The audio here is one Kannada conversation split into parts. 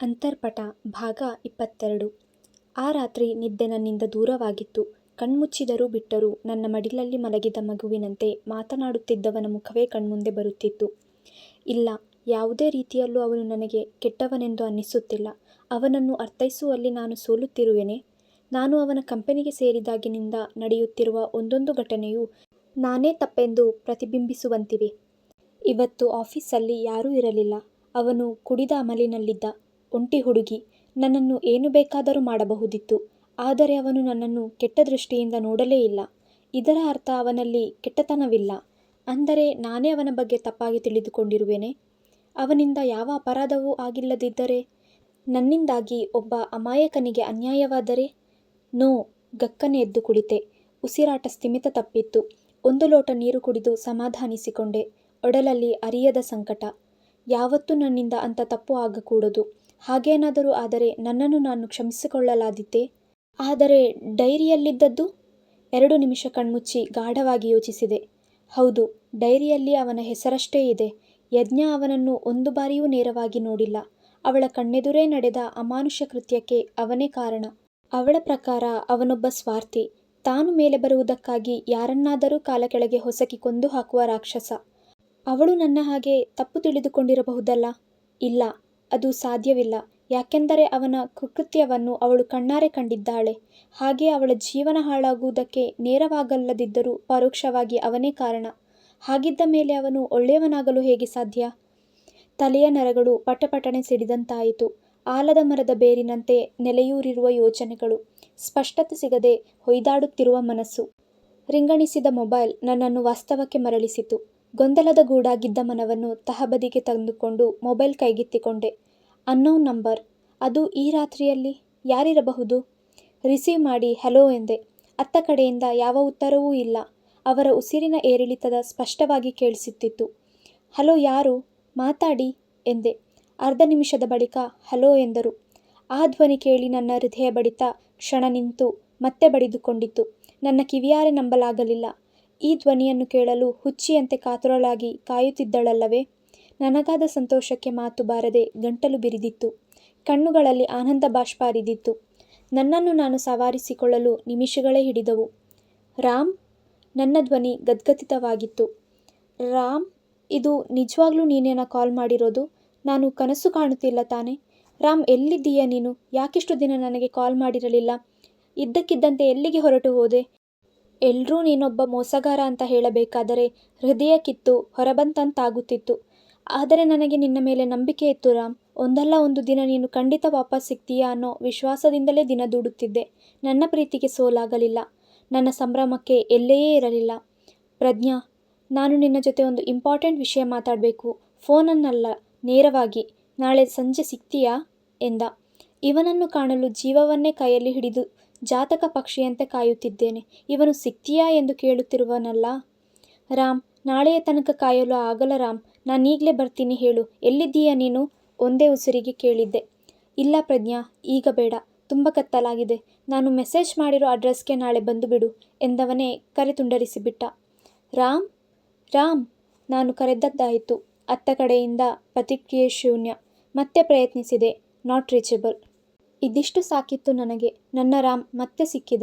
ಅಂತರ್ಪಟ ಭಾಗ ಇಪ್ಪತ್ತೆರಡು ಆ ರಾತ್ರಿ ನಿದ್ದೆ ನನ್ನಿಂದ ದೂರವಾಗಿತ್ತು. ಕಣ್ಮುಚ್ಚಿದರೂ ಬಿಟ್ಟರೂ ನನ್ನ ಮಡಿಲಲ್ಲಿ ಮಲಗಿದ ಮಗುವಿನಂತೆ ಮಾತನಾಡುತ್ತಿದ್ದವನ ಮುಖವೇ ಕಣ್ಮುಂದೆ ಬರುತ್ತಿತ್ತು. ಇಲ್ಲ, ಯಾವುದೇ ರೀತಿಯಲ್ಲೂ ಅವನು ನನಗೆ ಕೆಟ್ಟವನೆಂದು ಅನ್ನಿಸುತ್ತಿಲ್ಲ. ಅವನನ್ನು ಅರ್ಥೈಸುವಲ್ಲಿ ನಾನು ಸೋಲುತ್ತಿರುವೆನೆ ನಾನು ಅವನ ಕಂಪನಿಗೆ ಸೇರಿದಾಗಿನಿಂದ ನಡೆಯುತ್ತಿರುವ ಒಂದೊಂದು ಘಟನೆಯೂ ನಾನೇ ತಪ್ಪೆಂದು ಪ್ರತಿಬಿಂಬಿಸುವಂತಿವೆ. ಇವತ್ತು ಆಫೀಸಲ್ಲಿ ಯಾರೂ ಇರಲಿಲ್ಲ. ಅವನು ಕುಡಿದ ಅಮಲಿನಲ್ಲಿದ್ದ. ಒಂಟಿ ಹುಡುಗಿ. ನನ್ನನ್ನು ಏನು ಬೇಕಾದರೂ ಮಾಡಬಹುದಿತ್ತು. ಆದರೆ ಅವನು ನನ್ನನ್ನು ಕೆಟ್ಟ ದೃಷ್ಟಿಯಿಂದ ನೋಡಲೇ ಇಲ್ಲ. ಇದರ ಅರ್ಥ ಅವನಲ್ಲಿ ಕೆಟ್ಟತನವಿಲ್ಲ. ಅಂದರೆ ನಾನೇ ಅವನ ಬಗ್ಗೆ ತಪ್ಪಾಗಿ ತಿಳಿದುಕೊಂಡಿರುವೆನೇ? ಅವನಿಂದ ಯಾವ ಅಪರಾಧವೂ ಆಗಿಲ್ಲದಿದ್ದರೆ? ನನ್ನಿಂದಾಗಿ ಒಬ್ಬ ಅಮಾಯಕನಿಗೆ ಅನ್ಯಾಯವಾದರೆ? ನೋ, ಗಕ್ಕನೆ ಎದ್ದು ಕುಳಿತೆ. ಉಸಿರಾಟ ಸ್ಥಿಮಿತ ತಪ್ಪಿತ್ತು. ಒಂದು ಲೋಟ ನೀರು ಕುಡಿದು ಸಮಾಧಾನಿಸಿಕೊಂಡೆ. ಒಡಲಲ್ಲಿ ಅರಿಯದ ಸಂಕಟ. ಯಾವತ್ತೂ ನನ್ನಿಂದ ಅಂಥ ತಪ್ಪು ಆಗಕೂಡದು. ಹಾಗೇನಾದರೂ ಆದರೆ ನನ್ನನ್ನು ನಾನು ಕ್ಷಮಿಸಿಕೊಳ್ಳಲಾದೀತೆ? ಆದರೆ ಡೈರಿಯಲ್ಲಿದ್ದದ್ದು? ಎರಡು ನಿಮಿಷ ಕಣ್ಮುಚ್ಚಿ ಗಾಢವಾಗಿ ಯೋಚಿಸಿದೆ. ಹೌದು, ಡೈರಿಯಲ್ಲಿ ಅವನ ಹೆಸರಷ್ಟೇ ಇದೆ. ಯಜ್ಞ ಅವನನ್ನು ಒಂದು ಬಾರಿಯೂ ನೇರವಾಗಿ ನೋಡಿಲ್ಲ. ಅವಳ ಕಣ್ಣೆದುರೇ ನಡೆದ ಅಮಾನುಷ ಕೃತ್ಯಕ್ಕೆ ಅವನೇ ಕಾರಣ. ಅವಳ ಪ್ರಕಾರ ಅವನೊಬ್ಬ ಸ್ವಾರ್ಥಿ. ತಾನು ಮೇಲೆ ಬರುವುದಕ್ಕಾಗಿ ಯಾರನ್ನಾದರೂ ಕಾಲಕೆಳಗೆ ಹೊಸಕಿ ಕೊಂದು ಹಾಕುವ ರಾಕ್ಷಸ. ಅವಳು ನನ್ನ ಹಾಗೆ ತಪ್ಪು ತಿಳಿದುಕೊಂಡಿರಬಹುದಲ್ಲ? ಇಲ್ಲ, ಅದು ಸಾಧ್ಯವಿಲ್ಲ. ಯಾಕೆಂದರೆ ಅವನ ಕುಕೃತ್ಯವನ್ನು ಅವಳು ಕಣ್ಣಾರೆ ಕಂಡಿದ್ದಾಳೆ. ಹಾಗೆ ಅವಳ ಜೀವನ ಹಾಳಾಗುವುದಕ್ಕೆ ನೇರವಾಗಲ್ಲದಿದ್ದರೂ ಪರೋಕ್ಷವಾಗಿ ಅವನೇ ಕಾರಣ. ಹಾಗಿದ್ದ ಮೇಲೆ ಅವನು ಒಳ್ಳೆಯವನಾಗಲು ಹೇಗೆ ಸಾಧ್ಯ? ತಲೆಯ ನರಗಳು ಪಟಪಟನೆ ಸಿಡಿದಂತಾಯಿತು. ಆಲದ ಮರದ ಬೇರಿನಂತೆ ನೆಲೆಯೂರಿರುವ ಯೋಚನೆಗಳು. ಸ್ಪಷ್ಟತೆ ಸಿಗದೆ ಹೊಯ್ದಾಡುತ್ತಿರುವ ಮನಸ್ಸು. ರಿಂಗಣಿಸಿದ ಮೊಬೈಲ್ ನನ್ನನ್ನು ವಾಸ್ತವಕ್ಕೆ ಮರಳಿಸಿತು. ಗೊಂದಲದ ಗೂಡಾಗಿದ್ದ ಮನವನ್ನು ತಹಬದಿಗೆ ತಂದುಕೊಂಡು ಮೊಬೈಲ್ ಕೈಗೆತ್ತಿಕೊಂಡೆ. Unknown number. ಅದು ಈ ರಾತ್ರಿಯಲ್ಲಿ? ಯಾರಿರಬಹುದು? ರಿಸೀವ್ ಮಾಡಿ ಹಲೋ ಎಂದೆ. ಅತ್ತ ಕಡೆಯಿಂದ ಯಾವ ಉತ್ತರವೂ ಇಲ್ಲ. ಅವರ ಉಸಿರಿನ ಏರಿಳಿತದ ಸ್ಪಷ್ಟವಾಗಿ ಕೇಳಿಸುತ್ತಿತ್ತು. ಹಲೋ ಯಾರು? ಮಾತಾಡಿ ಎಂದೆ. ಅರ್ಧ ನಿಮಿಷದ ಬಳಿಕ ಹಲೋ ಎಂದರು. ಆ ಧ್ವನಿ ಕೇಳಿ ನನ್ನ ಹೃದಯ ಬಡಿತ ಕ್ಷಣ ನಿಂತು ಮತ್ತೆ ಬಡಿದುಕೊಂಡಿತು. ನನ್ನ ಕಿವಿಯಾರೆ ನಂಬಲಾಗಲಿಲ್ಲ. ಈ ಧ್ವನಿಯನ್ನು ಕೇಳಲು ಹುಚ್ಚಿಯಂತೆ ಕಾತುರಳಾಗಿ ಕಾಯುತ್ತಿದ್ದಳಲ್ಲವೇ? ನನಗಾದ ಸಂತೋಷಕ್ಕೆ ಮಾತು ಬಾರದೆ ಗಂಟಲು ಬಿರಿದಿತ್ತು. ಕಣ್ಣುಗಳಲ್ಲಿ ಆನಂದ ಬಾಷ್ಪಾರಿದಿತ್ತು ನನ್ನನ್ನು ನಾನು ಸವಾರಿಸಿಕೊಳ್ಳಲು ನಿಮಿಷಗಳೇ ಹಿಡಿದವು. ರಾಮ್? ನನ್ನ ಧ್ವನಿ ಗದ್ಗದಿತವಾಗಿತ್ತು. ರಾಮ್, ಇದು ನಿಜವಾಗ್ಲೂ ನೀನೇನ ಕಾಲ್ ಮಾಡಿರೋದು? ನಾನು ಕನಸು ಕಾಣುತ್ತಿಲ್ಲ ತಾನೆ ರಾಮ್, ಎಲ್ಲಿದ್ದೀಯ ನೀನು? ಯಾಕಿಷ್ಟು ದಿನ ನನಗೆ ಕಾಲ್ ಮಾಡಿರಲಿಲ್ಲ? ಇದ್ದಕ್ಕಿದ್ದಂತೆ ಎಲ್ಲಿಗೆ ಹೊರಟು ಹೋದೆ? ಎಲ್ರೂ ನೀನೊಬ್ಬ ಮೋಸಗಾರ ಅಂತ ಹೇಳಬೇಕಾದರೆ ಹೃದಯ ಕಿತ್ತು ಹೊರಬಂತಂತಾಗುತ್ತಿತ್ತು. ಆದರೆ ನನಗೆ ನಿನ್ನ ಮೇಲೆ ನಂಬಿಕೆ ಇತ್ತು ರಾಮ್. ಒಂದಲ್ಲ ಒಂದು ದಿನ ನೀನು ಖಂಡಿತ ವಾಪಸ್ ಸಿಗ್ತೀಯ ಅನ್ನೋ ವಿಶ್ವಾಸದಿಂದಲೇ ದಿನ ದೂಡುತ್ತಿದ್ದೆ. ನನ್ನ ಪ್ರೀತಿಗೆ ಸೋಲಾಗಲಿಲ್ಲ. ನನ್ನ ಸಂಭ್ರಮಕ್ಕೆ ಎಲ್ಲೆಯೇ ಇರಲಿಲ್ಲ. ಪ್ರಜ್ಞಾ, ನಾನು ನಿನ್ನ ಜೊತೆ ಒಂದು ಇಂಪಾರ್ಟೆಂಟ್ ವಿಷಯ ಮಾತಾಡಬೇಕು ಫೋನನ್ನಲ್ಲ ನೇರವಾಗಿ. ನಾಳೆ ಸಂಜೆ ಸಿಗ್ತೀಯಾ? ಎಂದ. ಇವನನ್ನು ಕಾಣಲು ಜೀವವನ್ನೇ ಕೈಯಲ್ಲಿ ಹಿಡಿದು ಜಾತಕ ಪಕ್ಷಿಯಂತೆ ಕಾಯುತ್ತಿದ್ದೇನೆ. ಇವನು ಸಿಗ್ತೀಯಾ ಎಂದು ಕೇಳುತ್ತಿರುವನಲ್ಲ? ರಾಮ್ ನಾಳೆಯ ತನಕ ಕಾಯಲು ಆಗಲ್ಲ ರಾಮ್. ನಾನೀಗಲೇ ಬರ್ತೀನಿ ಹೇಳು. ಎಲ್ಲಿದ್ದೀಯ ನೀನು? ಒಂದೇ ಉಸಿರಿಗೆ ಕೇಳಿದ್ದೆ. ಇಲ್ಲ ಪ್ರಜ್ಞಾ, ಈಗ ಬೇಡ. ತುಂಬ ಕತ್ತಲಾಗಿದೆ. ನಾನು ಮೆಸೇಜ್ ಮಾಡಿರೋ ಅಡ್ರೆಸ್ಗೆ ನಾಳೆ ಬಂದು ಬಿಡು ಎಂದವನೇ ಕರೆ ತುಂಡರಿಸಿಬಿಟ್ಟ. ರಾಮ್? ರಾಮ್? ನಾನು ಕರೆದದ್ದಾಯಿತು. ಅತ್ತ ಕಡೆಯಿಂದ ಪ್ರತಿಕ್ರಿಯೆ ಶೂನ್ಯ. ಮತ್ತೆ ಪ್ರಯತ್ನಿಸಿದೆ. Not reachable. ಇದಿಷ್ಟು ಸಾಕಿತ್ತು ನನಗೆ. ನನ್ನ ರಾಮ್ ಮತ್ತೆ ಸಿಕ್ಕಿದ.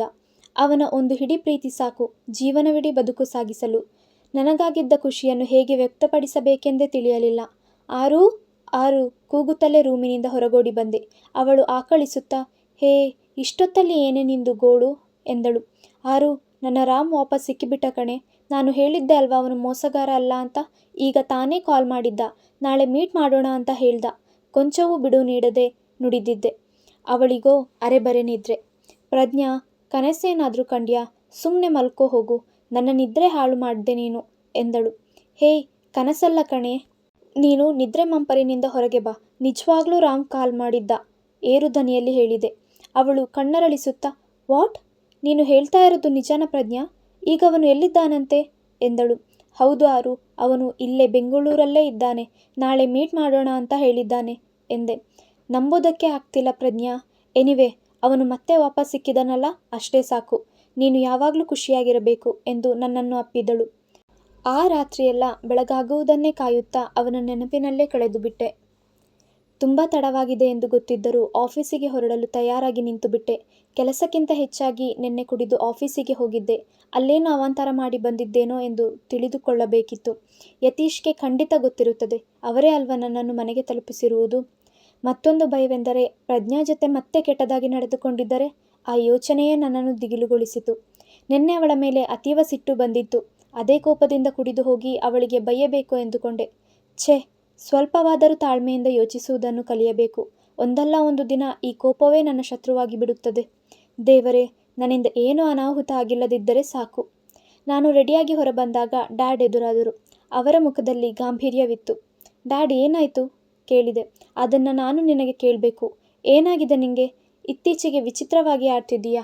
ಅವನ ಒಂದು ಹಿಡಿ ಪ್ರೀತಿ ಸಾಕು ಜೀವನವಿಡೀ ಬದುಕು ಸಾಗಿಸಲು. ನನಗಾಗಿದ್ದ ಖುಷಿಯನ್ನು ಹೇಗೆ ವ್ಯಕ್ತಪಡಿಸಬೇಕೆಂದೇ ತಿಳಿಯಲಿಲ್ಲ. ಆರೂ? ಆರು ಕೂಗುತ್ತಲೇ ರೂಮಿನಿಂದ ಹೊರಗೋಡಿ ಬಂದೆ. ಅವಳು ಆಕಳಿಸುತ್ತಾ, ಹೇ ಇಷ್ಟೊತ್ತಲ್ಲಿ ಏನೇ ನಿಂದು ಗೋಳು? ಎಂದಳು. ಆರು ನನ್ನ ರಾಮ್ ವಾಪಸ್ ಸಿಕ್ಕಿಬಿಟ್ಟ ಕಣೆ ನಾನು ಹೇಳಿದ್ದೆ ಅಲ್ವಾ ಅವನು ಮೋಸಗಾರ ಅಲ್ಲ ಅಂತ? ಈಗ ತಾನೇ ಕಾಲ್ ಮಾಡಿದ್ದ. ನಾಳೆ ಮೀಟ್ ಮಾಡೋಣ ಅಂತ ಹೇಳ್ದ. ಕೊಂಚವೂ ಬಿಡುವು ನೀಡದೆ ನುಡಿದಿದ್ದೆ. ಅವಳಿಗೋ ಅರೆಬರೆ ನಿದ್ರೆ. ಪ್ರಜ್ಞಾ, ಕನಸೇನಾದರೂ ಕಂಡ್ಯಾ? ಸುಮ್ಮನೆ ಮಲ್ಕೋ ಹೋಗು. ನನ್ನ ನಿದ್ರೆ ಹಾಳು ಮಾಡಿದೆ ನೀನು ಎಂದಳು. ಹೇ ಕನಸಲ್ಲ ಕಣೆ ನೀನು ನಿದ್ರೆ ಮಂಪರಿನಿಂದ ಹೊರಗೆ ಬಾ. ನಿಜವಾಗ್ಲೂ ರಾಮ್ ಕಾಲ್ ಮಾಡಿದ್ದ ಏರು ಧ್ವನಿಯಲ್ಲಿ ಹೇಳಿದೆ. ಅವಳು ಕಣ್ಣರಳಿಸುತ್ತಾ, ವಾಟ್? ನೀನು ಹೇಳ್ತಾ ಇರೋದು ನಿಜಾನ ಪ್ರಜ್ಞಾ? ಈಗ ಅವನು ಎಲ್ಲಿದ್ದಾನಂತೆ? ಎಂದಳು. ಹೌದು ಆರು ಅವನು ಇಲ್ಲೇ ಬೆಂಗಳೂರಲ್ಲೇ ಇದ್ದಾನೆ. ನಾಳೆ ಮೀಟ್ ಮಾಡೋಣ ಅಂತ ಹೇಳಿದ್ದಾನೆ ಎಂದೆ. ನಂಬೋದಕ್ಕೆ ಆಗ್ತಿಲ್ಲ ಪ್ರಜ್ಞಾ. ಎನಿವೆ ಅವನು ಮತ್ತೆ ವಾಪಸ್ ಸಿಕ್ಕಿದನಲ್ಲ ಅಷ್ಟೇ ಸಾಕು. ನೀನು ಯಾವಾಗಲೂ ಖುಷಿಯಾಗಿರಬೇಕು ಎಂದು ನನ್ನನ್ನು ಅಪ್ಪಿದಳು. ಆ ರಾತ್ರಿಯೆಲ್ಲ ಬೆಳಗಾಗುವುದನ್ನೇ ಕಾಯುತ್ತಾ ಅವನ ನೆನಪಿನಲ್ಲೇ ಕಳೆದುಬಿಟ್ಟೆ. ತುಂಬ ತಡವಾಗಿದೆ ಎಂದು ಗೊತ್ತಿದ್ದರೂ ಆಫೀಸಿಗೆ ಹೊರಡಲು ತಯಾರಾಗಿ ನಿಂತುಬಿಟ್ಟೆ ಕೆಲಸಕ್ಕಿಂತ ಹೆಚ್ಚಾಗಿ ನಿನ್ನೆ ಕುಡಿದು ಆಫೀಸಿಗೆ ಹೋಗಿದ್ದೆ ಅಲ್ಲೇನು ಅವಾಂತರ ಮಾಡಿ ಬಂದಿದ್ದೇನೋ ಎಂದು ತಿಳಿದುಕೊಳ್ಳಬೇಕಿತ್ತು ಯತೀಶ್ಗೆ ಖಂಡಿತ ಗೊತ್ತಿರುತ್ತದೆ ಅವರೇ ಅಲ್ವ ನನ್ನನ್ನು ಮನೆಗೆ ತಲುಪಿಸಿರುವುದು ಮತ್ತೊಂದು ಭಯವೆಂದರೆ ಪ್ರಜ್ಞಾ ಜೊತೆ ಮತ್ತೆ ಕೆಟ್ಟದಾಗಿ ನಡೆದುಕೊಂಡಿದ್ದರೆ ಆ ಯೋಚನೆಯೇ ನನ್ನನ್ನು ದಿಗಿಲುಗೊಳಿಸಿತು. ನಿನ್ನೆ ಅವಳ ಮೇಲೆ ಅತೀವ ಸಿಟ್ಟು ಬಂದಿತ್ತು. ಅದೇ ಕೋಪದಿಂದ ಕುಡಿದು ಹೋಗಿ ಅವಳಿಗೆ ಬಯ್ಯಬೇಕು ಎಂದುಕೊಂಡೆ. ಛೇ, ಸ್ವಲ್ಪವಾದರೂ ತಾಳ್ಮೆಯಿಂದ ಯೋಚಿಸುವುದನ್ನು ಕಲಿಯಬೇಕು. ಒಂದಲ್ಲ ಒಂದು ದಿನ ಈ ಕೋಪವೇ ನನ್ನ ಶತ್ರುವಾಗಿ ಬಿಡುತ್ತದೆ. ದೇವರೇ, ನನ್ನಿಂದ ಏನೂ ಅನಾಹುತ ಆಗಿಲ್ಲದಿದ್ದರೆ ಸಾಕು. ನಾನು ರೆಡಿಯಾಗಿ ಹೊರಬಂದಾಗ ಡ್ಯಾಡ್ ಎದುರಾದರು. ಅವರ ಮುಖದಲ್ಲಿ ಗಾಂಭೀರ್ಯವಿತ್ತು. ಡ್ಯಾಡ್, ಏನಾಯಿತು? ಕೇಳಿದೆ. ಅದನ್ನು ನಾನು ನಿನಗೆ ಕೇಳಬೇಕು. ಏನಾಗಿದೆ ನಿನಗೆ ಇತ್ತೀಚೆಗೆ ವಿಚಿತ್ರವಾಗಿ ಆಡ್ತಿದ್ದೀಯಾ?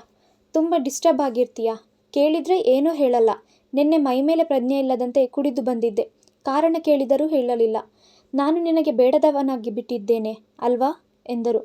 ತುಂಬ ಡಿಸ್ಟರ್ಬ್ ಆಗಿರ್ತೀಯಾ? ಕೇಳಿದರೆ ಏನೂ ಹೇಳಲ್ಲ. ನಿನ್ನೆ ಮೈಮೇಲೆ ಪ್ರಜ್ಞೆ ಇಲ್ಲದಂತೆ ಕುಡಿದು ಬಂದಿದ್ದೆ. ಕಾರಣ ಕೇಳಿದರೂ ಹೇಳಲಿಲ್ಲ. ನಾನು ನಿನಗೆ ಬೇಡದವನಾಗಿ ಬಿಟ್ಟಿದ್ದೇನೆ, ಅಲ್ವಾ? ಎಂದರು.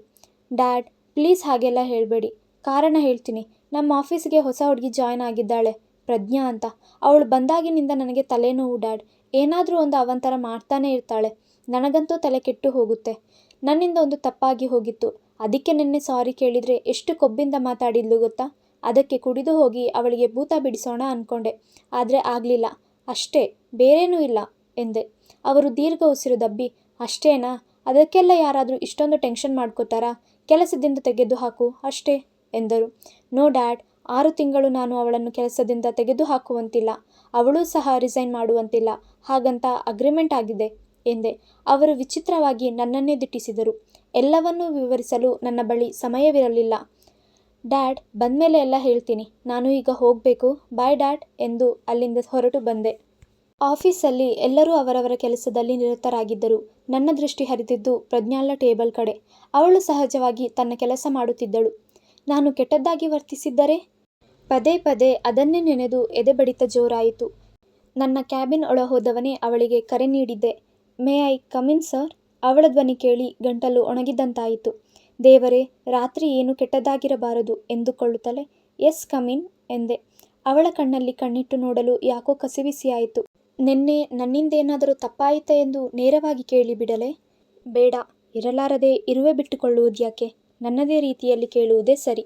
ಡ್ಯಾಡ್, ಪ್ಲೀಸ್ ಹಾಗೆಲ್ಲ ಹೇಳಬೇಡಿ. ಕಾರಣ ಹೇಳ್ತೀನಿ. ನಮ್ಮ ಆಫೀಸಿಗೆ ಹೊಸ ಹುಡುಗಿ ಜಾಯ್ನ್ ಆಗಿದ್ದಾಳೆ, ಪ್ರಜ್ಞಾ ಅಂತ. ಅವಳು ಬಂದಾಗಿನಿಂದ ನನಗೆ ತಲೆನೋವು, ಡ್ಯಾಡ್. ಏನಾದರೂ ಒಂದು ಅವಂತರ ಮಾಡ್ತಾನೇ ಇರ್ತಾಳೆ. ನನಗಂತೂ ತಲೆ ಕೆಟ್ಟು ಹೋಗುತ್ತೆ. ನನ್ನಿಂದ ಒಂದು ತಪ್ಪಾಗಿ ಹೋಗಿತ್ತು. ಅದಕ್ಕೆ ನಿನ್ನೆ ಸಾರಿ ಕೇಳಿದರೆ ಎಷ್ಟು ಕೊಬ್ಬಿಂದ ಮಾತಾಡಿದ್ಲು ಗೊತ್ತಾ? ಅದಕ್ಕೆ ಕುಡಿದು ಹೋಗಿ ಅವಳಿಗೆ ಭೂತ ಬಿಡಿಸೋಣ ಅಂದ್ಕೊಂಡೆ ಆದರೆ ಆಗಲಿಲ್ಲ. ಅಷ್ಟೇ, ಬೇರೇನೂ ಇಲ್ಲ ಎಂದೆ. ಅವರು ದೀರ್ಘ ಉಸಿರು ದಬ್ಬಿ, ಅಷ್ಟೇನಾ? ಅದಕ್ಕೆಲ್ಲ ಯಾರಾದರೂ ಇಷ್ಟೊಂದು ಟೆನ್ಷನ್ ಮಾಡ್ಕೋತಾರಾ? ಕೆಲಸದಿಂದ ತೆಗೆದು ಹಾಕು. ಅಷ್ಟೇ ಎಂದರು. ನೋ ಡ್ಯಾಡ್, ಆರು ತಿಂಗಳು ನಾನು ಅವಳನ್ನು ಕೆಲಸದಿಂದ ತೆಗೆದು ಹಾಕುವಂತಿಲ್ಲ. ಅವಳೂ ಸಹ ರಿಸೈನ್ ಮಾಡುವಂತಿಲ್ಲ. ಹಾಗಂತ ಅಗ್ರಿಮೆಂಟ್ ಆಗಿದೆ. ಎಂದೆ. ಅವರು ವಿಚಿತ್ರವಾಗಿ ನನ್ನನ್ನೇ ದಿಟ್ಟಿಸಿದರು. ಎಲ್ಲವನ್ನೂ ವಿವರಿಸಲು ನನ್ನ ಬಳಿ ಸಮಯವಿರಲಿಲ್ಲ. ಡ್ಯಾಡ್, ಬಂದಮೇಲೆ ಎಲ್ಲ ಹೇಳ್ತೀನಿ. ನಾನು ಈಗ ಹೋಗಬೇಕು. ಬಾಯ್ ಡ್ಯಾಡ್ ಎಂದು ಅಲ್ಲಿಂದ ಹೊರಟು ಬಂದೆ. ಆಫೀಸಲ್ಲಿ ಎಲ್ಲರೂ ಅವರವರ ಕೆಲಸದಲ್ಲಿ ನಿರತರಾಗಿದ್ದರು. ನನ್ನ ದೃಷ್ಟಿ ಹರಿದಿದ್ದು ಪ್ರಜ್ಞಾಳ ಟೇಬಲ್ ಕಡೆ. ಅವಳು ಸಹಜವಾಗಿ ತನ್ನ ಕೆಲಸ ಮಾಡುತ್ತಿದ್ದಳು. ನಾನು ಕೆಟ್ಟದ್ದಾಗಿ ವರ್ತಿಸಿದ್ದರೆ? ಪದೇ ಪದೇ ಅದನ್ನೇ ನೆನೆದು ಎದೆ ಬಡಿತ ಜೋರಾಯಿತು. ನನ್ನ ಕ್ಯಾಬಿನ್ ಒಳಹೋದವನೇ ಅವಳಿಗೆ ಕರೆ ನೀಡಿದ್ದೆ. May I come in sir? ಅವಳ ಧ್ವನಿ ಕೇಳಿ ಗಂಟಲು ಒಣಗಿದಂತಾಯಿತು. ದೇವರೇ, ರಾತ್ರಿ ಏನು ಕೆಟ್ಟದಾಗಿರಬಾರದು ಎಂದುಕೊಳ್ಳುತ್ತಲೇ, ಎಸ್ ಕಮಿನ್ ಎಂದೆ. ಅವಳ ಕಣ್ಣಲ್ಲಿ ಕಣ್ಣಿಟ್ಟು ನೋಡಲು ಯಾಕೋ ಕಸಿವಿಸಿಯಾಯಿತು. ನಿನ್ನೆ ನನ್ನಿಂದೇನಾದರೂ ತಪ್ಪಾಯಿತ ಎಂದು ನೇರವಾಗಿ ಕೇಳಿಬಿಡಲೆ ಬೇಡ, ಇರಲಾರದೆ ಇರುವೆ ಬಿಟ್ಟುಕೊಳ್ಳುವುದ್ಯಾಕೆ ನನ್ನದೇ ರೀತಿಯಲ್ಲಿ ಕೇಳುವುದೇ ಸರಿ.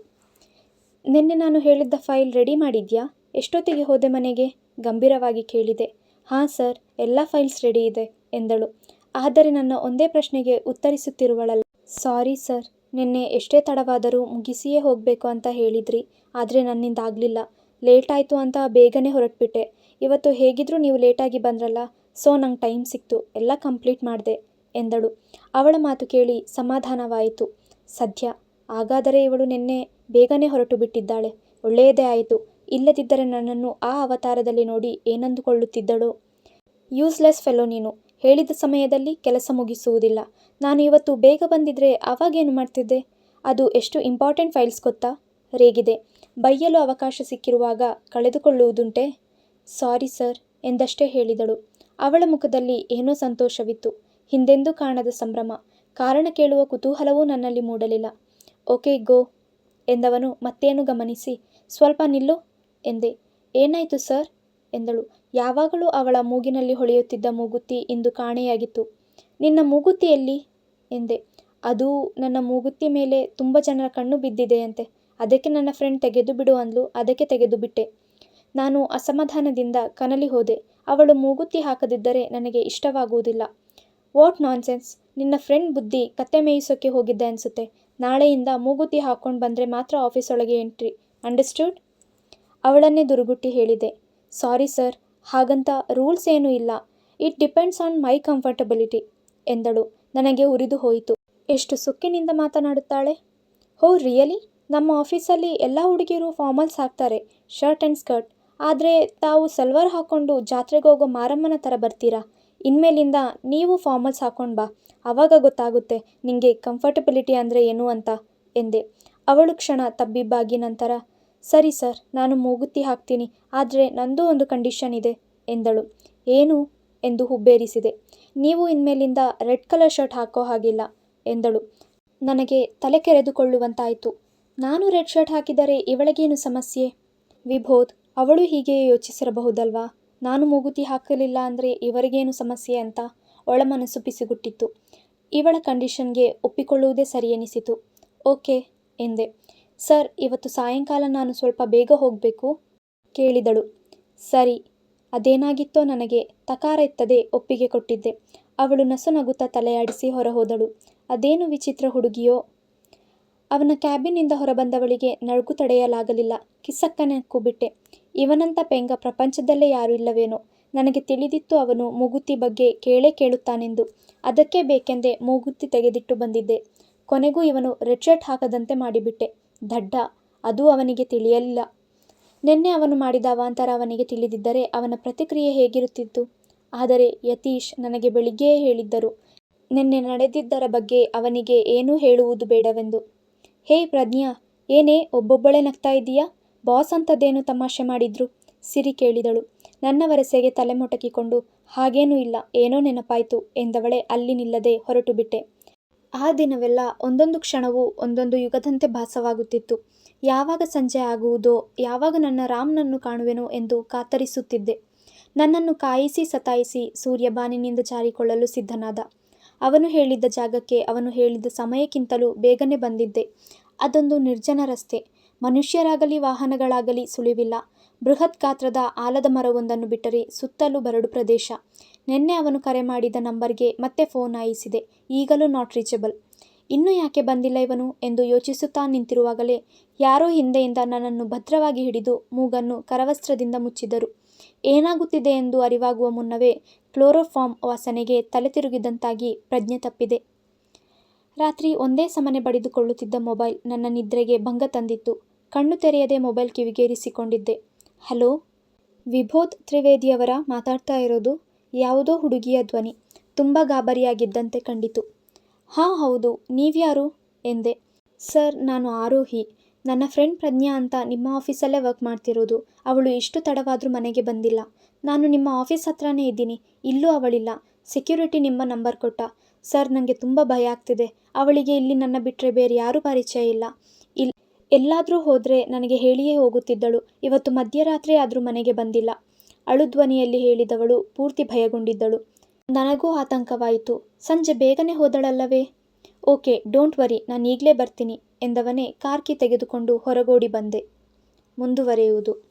ನಿನ್ನೆ ನಾನು ಹೇಳಿದ್ದ ಫೈಲ್ ರೆಡಿ ಮಾಡಿದ್ಯಾ? ಎಷ್ಟೊತ್ತಿಗೆ ಹೋದೆ ಮನೆಗೆ? ಗಂಭೀರವಾಗಿ ಕೇಳಿದೆ. ಹಾಂ ಸರ್, ಎಲ್ಲ ಫೈಲ್ಸ್ ರೆಡಿ ಇದೆ, ಎಂದಳು. ಆದರೆ ನನ್ನ ಒಂದೇ ಪ್ರಶ್ನೆಗೆ ಉತ್ತರಿಸುತ್ತಿರುವಳಲ್ಲ. ಸಾರಿ ಸರ್, ನಿನ್ನೆ ಎಷ್ಟೇ ತಡವಾದರೂ ಮುಗಿಸಿಯೇ ಹೋಗಬೇಕು ಅಂತ ಹೇಳಿದ್ರಿ, ಆದರೆ ನನ್ನಿಂದ ಆಗಲಿಲ್ಲ. ಲೇಟ್ ಆಯಿತು ಅಂತ ಬೇಗನೆ ಹೊರಟುಬಿಟ್ಟೆ. ಇವತ್ತು ಹೇಗಿದ್ರೂ ನೀವು ಲೇಟಾಗಿ ಬಂದ್ರಲ್ಲ, ಸೊ ನಂಗೆ ಟೈಮ್ ಸಿಕ್ತು, ಎಲ್ಲ ಕಂಪ್ಲೀಟ್ ಮಾಡಿದೆ, ಎಂದಳು. ಅವಳ ಮಾತು ಕೇಳಿ ಸಮಾಧಾನವಾಯಿತು. ಸದ್ಯ, ಹಾಗಾದರೆ ಇವಳು ನಿನ್ನೆ ಬೇಗನೆ ಹೊರಟು ಬಿಟ್ಟಿದ್ದಾಳೆ, ಒಳ್ಳೆಯದೇ ಆಯಿತು. ಇಲ್ಲದಿದ್ದರೆ ನನ್ನನ್ನು ಆ ಅವತಾರದಲ್ಲಿ ನೋಡಿ ಏನಂದುಕೊಳ್ಳುತ್ತಿದ್ದಳೋ. ಯೂಸ್ಲೆಸ್ ಫೆಲೋ ನೀನು, ಹೇಳಿದ ಸಮಯದಲ್ಲಿ ಕೆಲಸ ಮುಗಿಸುವುದಿಲ್ಲ. ನಾನು ಇವತ್ತು ಬೇಗ ಬಂದಿದ್ರೆ ಆವಾಗೇನು ಮಾಡ್ತಿದ್ದೆ? ಅದು ಎಷ್ಟು ಇಂಪಾರ್ಟೆಂಟ್ ಫೈಲ್ಸ್ ಗೊತ್ತಾ? ರೇಗಿದೆ. ಬೈಯಲು ಅವಕಾಶ ಸಿಕ್ಕಿರುವಾಗ ಕಳೆದುಕೊಳ್ಳುವುದುಂಟೆ? ಸಾರಿ ಸರ್, ಎಂದಷ್ಟೇ ಹೇಳಿದಳು. ಅವಳ ಮುಖದಲ್ಲಿ ಏನೋ ಸಂತೋಷವಿತ್ತು. ಹಿಂದೆಂದೂ ಕಾಣದ ಸಂಭ್ರಮ. ಕಾರಣ ಕೇಳುವ ಕುತೂಹಲವೂ ನನ್ನಲ್ಲಿ ಮೂಡಲಿಲ್ಲ. ಓಕೆ ಗೋ, ಎಂದವನು ಮತ್ತೇನು ಗಮನಿಸಿ. ಸ್ವಲ್ಪ ನಿಲ್ಲು. ಎಂದೆ. ಏನಾಯಿತು ಸರ್? ಎಂದಳು. ಯಾವಾಗಲೂ ಅವಳ ಮೂಗಿನಲ್ಲಿ ಹೊಳೆಯುತ್ತಿದ್ದ ಮೂಗುತಿ ಇಂದು ಕಾಣೆಯಾಗಿತ್ತು. ನಿನ್ನ ಮೂಗುತಿ ಎಲ್ಲಿ? ಎಂದೆ. ಅದು ನನ್ನ ಮೂಗುತಿ ಮೇಲೆ ತುಂಬ ಜನರ ಕಣ್ಣು ಬಿದ್ದಿದೆಯಂತೆ. ಅದಕ್ಕೆ ನನ್ನ ಫ್ರೆಂಡ್ ತೆಗೆದು ಬಿಡು ಅಂದ್ಲು. ಅದಕ್ಕೆ ತೆಗೆದು ಬಿಟ್ಟೆ. ನಾನು ಅಸಮಾಧಾನದಿಂದ ಕನಲಿ ಹೋದೆ. ಅವಳು ಮೂಗುತಿ ಹಾಕದಿದ್ದರೆ ನನಗೆ ಇಷ್ಟವಾಗುವುದಿಲ್ಲ. What nonsense. ನಿನ್ನ ಫ್ರೆಂಡ್ ಬುದ್ಧಿ ಕತ್ತೆ ಮೇಯಿಸೋಕ್ಕೆ ಹೋಗಿದ್ದೆ ಅನಿಸುತ್ತೆ. ನಾಳೆಯಿಂದ ಮೂಗುತಿ ಹಾಕ್ಕೊಂಡು ಬಂದರೆ ಮಾತ್ರ ಆಫೀಸೊಳಗೆ ಎಂಟ್ರಿ. ಅಂಡರ್ಸ್ಟೂಡ್? ಅವಳನ್ನೇ ದುರುಗುಟ್ಟಿ ಹೇಳಿದೆ. ಸಾರಿ ಸರ್, ಹಾಗಂತ ರೂಲ್ಸ್ ಏನೂ ಇಲ್ಲ. It depends on my comfortability, ಎಂದಳು. ನನಗೆ ಉರಿದು ಹೋಯಿತು. ಎಷ್ಟು ಸುಕ್ಕಿನಿಂದ ಮಾತನಾಡುತ್ತಾಳೆ? ಹೋ, ರಿಯಲಿ? ನಮ್ಮ ಆಫೀಸಲ್ಲಿ ಎಲ್ಲ ಹುಡುಗಿಯರು ಫಾರ್ಮಲ್ಸ್ ಹಾಕ್ತಾರೆ, ಶರ್ಟ್ ಆ್ಯಂಡ್ ಸ್ಕರ್ಟ್. ಆದರೆ ತಾವು ಸಲ್ವಾರ್ ಹಾಕ್ಕೊಂಡು ಜಾತ್ರೆಗೆ ಹೋಗೋ ಮಾರಮ್ಮನ ಥರ ಬರ್ತೀರಾ? ಇನ್ಮೇಲಿಂದ ನೀವು ಫಾರ್ಮಲ್ಸ್ ಹಾಕ್ಕೊಂಡು ಬಾ. ಆವಾಗ ಗೊತ್ತಾಗುತ್ತೆ ನಿಮಗೆ ಕಂಫರ್ಟಬಿಲಿಟಿ ಅಂದರೆ ಏನು ಅಂತ, ಎಂದೆ. ಅವಳು ಕ್ಷಣ ತಬ್ಬಿಬ್ಬಾಗಿ ನಂತರ ಸರಿ ಸರ್, ನಾನು ಮೂಗುತಿ ಹಾಕ್ತೀನಿ, ಆದರೆ ನಂದು ಒಂದು ಕಂಡೀಷನ್ ಇದೆ, ಎಂದಳು. ಏನು? ಎಂದು ಹುಬ್ಬೇರಿಸಿದೆ. ನೀವು ಇನ್ಮೇಲಿಂದ ರೆಡ್ ಕಲರ್ ಶರ್ಟ್ ಹಾಕೋ ಹಾಗಿಲ್ಲ, ಎಂದಳು. ನನಗೆ ತಲೆ ಕೆರೆದುಕೊಳ್ಳುವಂತಾಯಿತು. ನಾನು ರೆಡ್ ಶರ್ಟ್ ಹಾಕಿದರೆ ಇವಳಿಗೇನು ಸಮಸ್ಯೆ? ವಿಭೋದ್, ಅವಳು ಹೀಗೆಯೇ ಯೋಚಿಸಿರಬಹುದಲ್ವಾ? ನಾನು ಮೂಗುತಿ ಹಾಕಲಿಲ್ಲ ಅಂದರೆ ಇವರಿಗೇನು ಸಮಸ್ಯೆ ಅಂತ ಒಳಮನಸ್ಸು ಪಿಸಿಗುಟ್ಟಿತ್ತು. ಇವಳ ಕಂಡೀಷನ್ಗೆ ಒಪ್ಪಿಕೊಳ್ಳುವುದೇ ಸರಿಯೆನಿಸಿತು ಓಕೆ, ಎಂದೆ. ಸರ್, ಇವತ್ತು ಸಾಯಂಕಾಲ ನಾನು ಸ್ವಲ್ಪ ಬೇಗ ಹೋಗಬೇಕು, ಕೇಳಿದಳು. ಸರಿ, ಅದೇನಾಗಿತ್ತೋ ನನಗೆ ತಕಾರ ಎತ್ತದೆ ಒಪ್ಪಿಗೆ ಕೊಟ್ಟಿದ್ದೆ. ಅವಳು ನಸುನಗುತ್ತಾ ತಲೆಯಾಡಿಸಿ ಹೊರಹೋದಳು. ಅದೇನು ವಿಚಿತ್ರ ಹುಡುಗಿಯೋ? ಅವನ ಕ್ಯಾಬಿನಿಂದ ಹೊರಬಂದವಳಿಗೆ ನಳುಕು ತಡೆಯಲಾಗಲಿಲ್ಲ. ಕಿಸಕ್ಕನೆ ಕೂಬಿಟ್ಟೆ. ಇವನಂತ ಪೆಂಗ ಪ್ರಪಂಚದಲ್ಲೇ ಯಾರೂ ಇಲ್ಲವೇನೋ? ನನಗೆ ತಿಳಿದಿತ್ತು ಅವನು ಮೂಗುತಿ ಬಗ್ಗೆ ಕೇಳೇ ಕೇಳುತ್ತಾನೆಂದು. ಅದಕ್ಕೆ ಬೇಕೆಂದೇ ಮೂಗುತಿ ತೆಗೆದಿಟ್ಟು ಬಂದಿದ್ದೆ. ಕೊನೆಗೂ ಇವನು ರೆಡ್ ಶರ್ಟ್ ಹಾಕದಂತೆ ಮಾಡಿಬಿಟ್ಟೆ. ದಡ್ಡ. ಅದು ಅವನಿಗೆ ತಿಳಿಯಲಿಲ್ಲ. ನಿನ್ನೆ ಅವನು ಮಾಡಿದ ಅವಾಂತರ ಅವನಿಗೆ ತಿಳಿದಿದ್ದರೆ ಅವನ ಪ್ರತಿಕ್ರಿಯೆ ಹೇಗಿರುತ್ತಿತ್ತು? ಆದರೆ ಯತೀಶ್ ನನಗೆ ಬೆಳಿಗ್ಗೆಯೇ ಹೇಳಿದ್ದರು, ನಿನ್ನೆ ನಡೆದಿದ್ದರ ಬಗ್ಗೆ ಅವನಿಗೆ ಏನೂ ಹೇಳುವುದು ಬೇಡವೆಂದು. ಹೇ ಪ್ರಜ್ಞಾ, ಏನೇ ಒಬ್ಬೊಬ್ಬಳೆ ನಗ್ತಾ ಇದ್ದೀಯಾ? ಬಾಸ್ ಅಂಥದ್ದೇನು ತಮಾಷೆ ಮಾಡಿದ್ರು? ಸಿರಿ ಕೇಳಿದಳು. ನನ್ನ ವರಸೆಗೆ ತಲೆಮೊಟಕಿಕೊಂಡು ಹಾಗೇನೂ ಇಲ್ಲ, ಏನೋ ನೆನಪಾಯಿತು ಎಂದವಳೆ ಅಲ್ಲಿ ನಿಲ್ಲದೆ ಹೊರಟು ಬಿಟ್ಟೆ ಆ ದಿನವೆಲ್ಲ ಒಂದೊಂದು ಕ್ಷಣವೂ ಒಂದೊಂದು ಯುಗದಂತೆ ಭಾಸವಾಗುತ್ತಿತ್ತು. ಯಾವಾಗ ಸಂಜೆ ಆಗುವುದೋ, ಯಾವಾಗ ನನ್ನ ರಾಮ್ನನ್ನು ಕಾಣುವೆನೋ ಎಂದು ಕಾತರಿಸುತ್ತಿದ್ದೆ. ನನ್ನನ್ನು ಕಾಯಿಸಿ ಸತಾಯಿಸಿ ಸೂರ್ಯ ಬಾನಿನಿಂದ ಜಾರಿಕೊಳ್ಳಲು ಸಿದ್ಧನಾದ. ಅವನು ಹೇಳಿದ್ದ ಜಾಗಕ್ಕೆ ಅವನು ಹೇಳಿದ ಸಮಯಕ್ಕಿಂತಲೂ ಬೇಗನೆ ಬಂದಿದ್ದೆ. ಅದೊಂದು ನಿರ್ಜನ ರಸ್ತೆ. ಮನುಷ್ಯರಾಗಲಿ, ವಾಹನಗಳಾಗಲಿ ಸುಳಿವಿಲ್ಲ. ಬೃಹತ್ ಗಾತ್ರದ ಆಲದ ಮರವೊಂದನ್ನು ಬಿಟ್ಟರೆ ಸುತ್ತಲೂ ಬರಡು ಪ್ರದೇಶ. ನಿನ್ನೆ ಅವನು ಕರೆ ಮಾಡಿದ ನಂಬರ್ಗೆ ಮತ್ತೆ ಫೋನ್ ಆಯಿಸಿದೆ ಈಗಲೂ ನಾಟ್ ರೀಚಬಲ್. ಇನ್ನೂ ಯಾಕೆ ಬಂದಿಲ್ಲ ಇವನು ಎಂದು ಯೋಚಿಸುತ್ತಾ ನಿಂತಿರುವಾಗಲೇ ಯಾರೋ ಹಿಂದೆಯಿಂದ ನನ್ನನ್ನು ಭದ್ರವಾಗಿ ಹಿಡಿದು ಮೂಗನ್ನು ಕರವಸ್ತ್ರದಿಂದ ಮುಚ್ಚಿದರು. ಏನಾಗುತ್ತಿದೆ ಎಂದು ಅರಿವಾಗುವ ಮುನ್ನವೇ ಕ್ಲೋರೋಫಾರ್ಮ್ ವಾಸನೆಗೆ ತಲೆ ತಿರುಗಿದಂತಾಗಿ ಪ್ರಜ್ಞೆ ತಪ್ಪಿದೆ. ರಾತ್ರಿ ಒಂದೇ ಸಮನೆ ಬಡಿದುಕೊಳ್ಳುತ್ತಿದ್ದ ಮೊಬೈಲ್ ನನ್ನ ನಿದ್ರೆಗೆ ಭಂಗ ತಂದಿತ್ತು. ಕಣ್ಣು ತೆರೆಯದೆ ಮೊಬೈಲ್ ಕಿವಿಗೇರಿಸಿಕೊಂಡಿದ್ದೆ. ಹಲೋ? ವಿಭೋತ್ ತ್ರಿವೇದಿಯವರ ಮಾತಾಡ್ತಾ ಇರೋದು ಯಾವುದೋ ಹುಡುಗಿಯ ಧ್ವನಿ. ತುಂಬ ಗಾಬರಿಯಾಗಿದ್ದಂತೆ ಕಂಡಿತು. ಹಾಂ, ಹೌದು, ನೀವ್ಯಾರು? ಎಂದೆ. ಸರ್, ನಾನು ಆರೋಹಿ. ನನ್ನ ಫ್ರೆಂಡ್ ಪ್ರಜ್ಞಾ ಅಂತ ನಿಮ್ಮ ಆಫೀಸಲ್ಲೇ ವರ್ಕ್ ಮಾಡ್ತಿರೋದು. ಅವಳು ಇಷ್ಟು ತಡವಾದರೂ ಮನೆಗೆ ಬಂದಿಲ್ಲ. ನಾನು ನಿಮ್ಮ ಆಫೀಸ್ ಹತ್ರನೇ ಇದ್ದೀನಿ. ಇಲ್ಲೂ ಅವಳಿಲ್ಲ. ಸೆಕ್ಯೂರಿಟಿ ನಿಮ್ಮ ನಂಬರ್ ಕೊಟ್ಟ. ಸರ್ ನನಗೆ ತುಂಬ ಭಯ ಆಗ್ತಿದೆ. ಅವಳಿಗೆ ಇಲ್ಲಿ ನನ್ನ ಬಿಟ್ಟರೆ ಬೇರೆ ಯಾರೂ ಪರಿಚಯ ಇಲ್ಲ. ಇಲ್ಲಿ ಎಲ್ಲಾದರೂ ಹೋದರೆ ನನಗೆ ಹೇಳಿಯೇ ಹೋಗುತ್ತಿದ್ದಳು. ಇವತ್ತು ಮಧ್ಯರಾತ್ರಿ ಆದರೂ ಮನೆಗೆ ಬಂದಿಲ್ಲ. ಅಳುಧ್ವನಿಯಲ್ಲಿ ಹೇಳಿದವಳು ಪೂರ್ತಿ ಭಯಗೊಂಡಿದ್ದಳು. ನನಗೂ ಆತಂಕವಾಯಿತು. ಸಂಜೆ ಬೇಗನೆ ಹೋದಳಲ್ಲವೇ? ಓಕೆ, ಡೋಂಟ್ ವರಿ ನಾನು ಈಗಲೇ ಬರ್ತೀನಿ ಎಂದವನೇ ಕಾರ್ ಕೀ ತೆಗೆದುಕೊಂಡು ಹೊರಗೋಡಿ ಬಂದೆ. ಮುಂದುವರೆಯುವುದು.